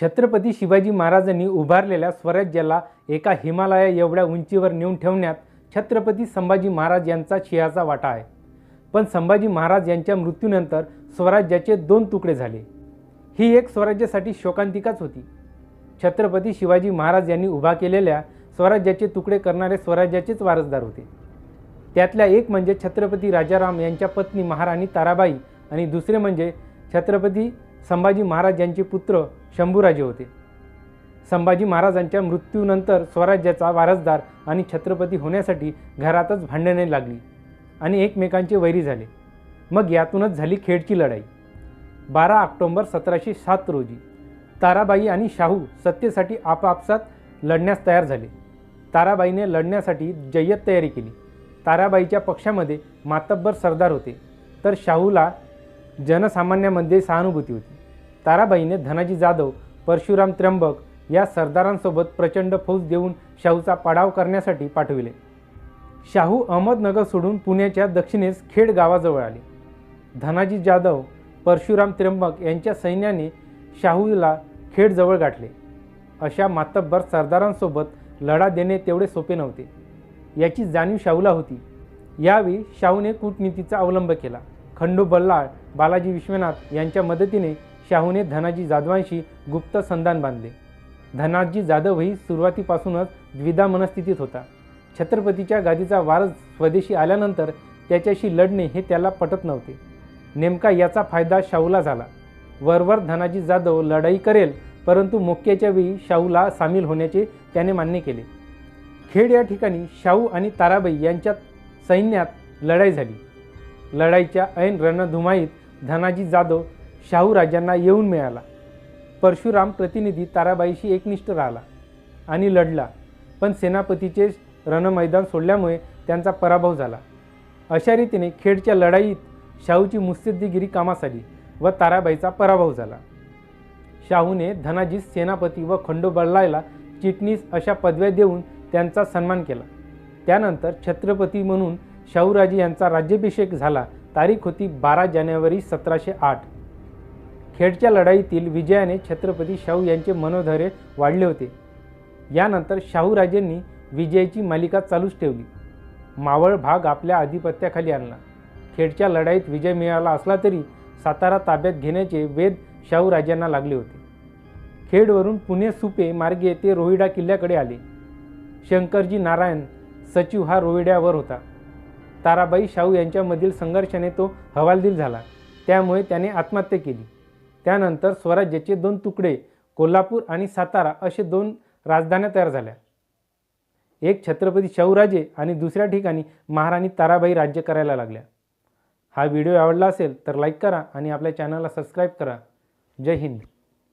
छत्रपती शिवाजी महाराजांनी उभारलेल्या स्वराज्याला एका हिमालया एवढ्या उंचीवर नेऊन ठेवण्यात छत्रपती संभाजी महाराज यांचा शिहाचा वाटा आहे. पण संभाजी महाराज यांच्या मृत्यूनंतर स्वराज्याचे दोन तुकडे झाले. ही एक स्वराज्यासाठी शोकांतिकाच होती. छत्रपती शिवाजी महाराज यांनी उभा केलेल्या स्वराज्याचे तुकडे करणारे स्वराज्याचेच वारसदार होते. त्यातल्या एक म्हणजे छत्रपती राजाराम यांच्या पत्नी महाराणी ताराबाई आणि दुसरे म्हणजे छत्रपती संभाजी महाराज यांचे पुत्र शंभूराजे होते. संभाजी महाराजांच्या मृत्यूनंतर स्वराज्याचा वारसदार आणि छत्रपती होण्यासाठी घरातच भांडणे लागली आणि एकमेकांचे वैरी झाले. मग यातूनच झाली खेडची लढाई. बारा ऑक्टोंबर सतराशे सात रोजी ताराबाई आणि शाहू सत्तेसाठी आपापसात लढण्यास तयार झाले. ताराबाईने लढण्यासाठी जय्यत तयारी केली. ताराबाईच्या पक्षामध्ये मातब्बर सरदार होते. तर शाहूला जनसामान्यामध्ये सहानुभूती होती. ताराबाईने धनाजी जाधव परशुराम त्र्यंबक या सरदारांसोबत प्रचंड फौज देऊन शाहूचा पाडाव करण्यासाठी पाठविले. शाहू अहमदनगर सोडून पुण्याच्या दक्षिणेस खेड गावाजवळ आले. धनाजी जाधव परशुराम त्र्यंबक यांच्या सैन्याने शाहूला खेडजवळ गाठले. अशा मातब्बर सरदारांसोबत लढा देणे तेवढे सोपे नव्हते. याची जाणीव शाहूला होती. यावेळी शाहूने कूटनीतीचा अवलंब केला. खंडू बल्लाळ बालाजी विश्वनाथ यांच्या मदतीने शाहूने धनाजी जाधवांशी गुप्त संधान बांधले. धनाजी जाधवही सुरुवातीपासूनच द्विधा मनस्थितीत होता. छत्रपतीच्या गादीचा वारस स्वदेशी आल्यानंतर त्याच्याशी लढणे हे त्याला पटत नव्हते. नेमका याचा फायदा शाहूला झाला. वरवर धनाजी जाधव लढाई करेल परंतु मोक्याच्या वेळी शाहूला सामील होण्याचे त्याने मान्य केले. खेड या ठिकाणी शाहू आणि ताराबाई यांच्यात सैन्यात लढाई झाली. लढाईच्या ऐन रणधुमाईत धनाजी जाधव शाहू राजांना येऊन मिळाला. परशुराम प्रतिनिधी ताराबाईशी एकनिष्ठ राहिला आणि लढला. पण सेनापतीचे रणमैदान सोडल्यामुळे त्यांचा पराभव झाला. अशा रीतीने खेडच्या लढाईत शाहूची मुत्सद्दीगिरी कामास आली व ताराबाईचा पराभव झाला. शाहूने धनाजीस सेनापती व खंडोबल्लाला चिटणीस अशा पदव्या देऊन त्यांचा सन्मान केला. त्यानंतर छत्रपती म्हणून शाहूराजे यांचा राज्याभिषेक झाला. तारीख होती बारा जानेवारी सतराशे आठ. खेडच्या लढाईतील विजयाने छत्रपती शाहू यांचे मनोधैर्य वाढले होते. यानंतर शाहूराजेंनी विजयाची मालिका चालूच ठेवली. मावळ भाग आपल्या आधिपत्याखाली आणला. खेडच्या लढाईत विजय मिळाला असला तरी सातारा ताब्यात घेण्याचे वेध शाहूराजांना लागले होते. खेडवरून पुणे सुपे मार्गे ते रोहिडा किल्ल्याकडे आले. शंकरजी नारायण सचिव हा रोहिड्यावर होता. ताराबाई शाहू यांच्यामधील संघर्षाने तो हवालदिल झाला. त्यामुळे त्याने आत्महत्या केली. त्यानंतर स्वराज्याचे दोन तुकडे कोल्हापूर आणि सातारा असे दोन राजधान्या तयार झाल्या. एक छत्रपती शाहूराजे आणि दुसऱ्या ठिकाणी महाराणी ताराबाई राज्य करायला लागल्या. हा व्हिडिओ आवडला असेल तर लाईक करा आणि आपल्या चॅनलला सबस्क्राईब करा. जय हिंद.